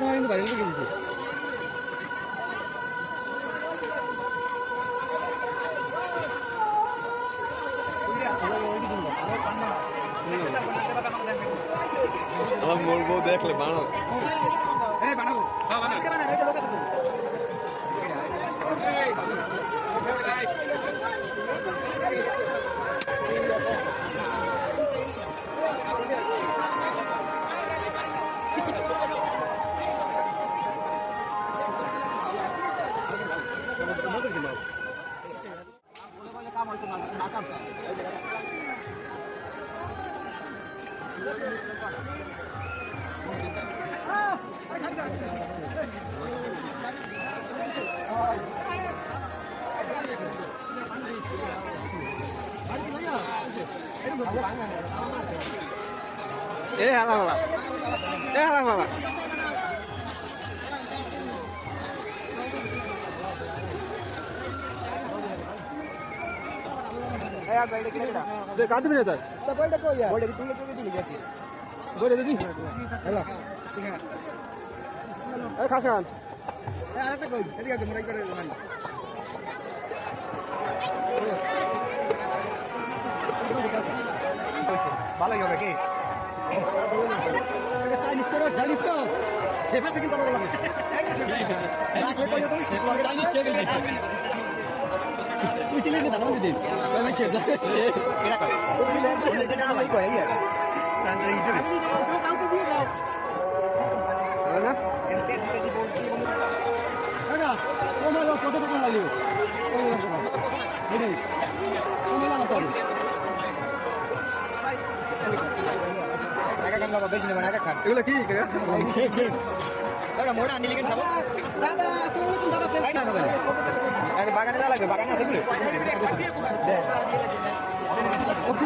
তোমার কিন্তু বাইরে থেকে আমার মোর বউ দেখলে বানো Eh, halang, Pak. Eh, halang, Pak. দে কাট দিবি না তার বলে দিদি এ খাসান ভালোই হবে কি চাইনিজ করো চাইনিজ করো সেফ আছে কিন্তু আমার লাগে তুমি সেফ লাগে চাইনিজ শেখ তুমি ছিলেন কি দাঁড়ানো দিন আমি শেখ এটা করে এটা আমার করে ইয়া তান্ত্রিক হিসেবে কাউকে দিয়ে দাও না কাকা তোমার কত টাকা লাগবে এটাই তুমি লাগাতে হবে টাকা কান নেবেন টাকা কান এগুলো কি? মোড়া আনি লিখেন দাদা আসসালামু আলাইকুম দাদা বাগানে যা লাগবে বাগানে আছে গুলো দে কপি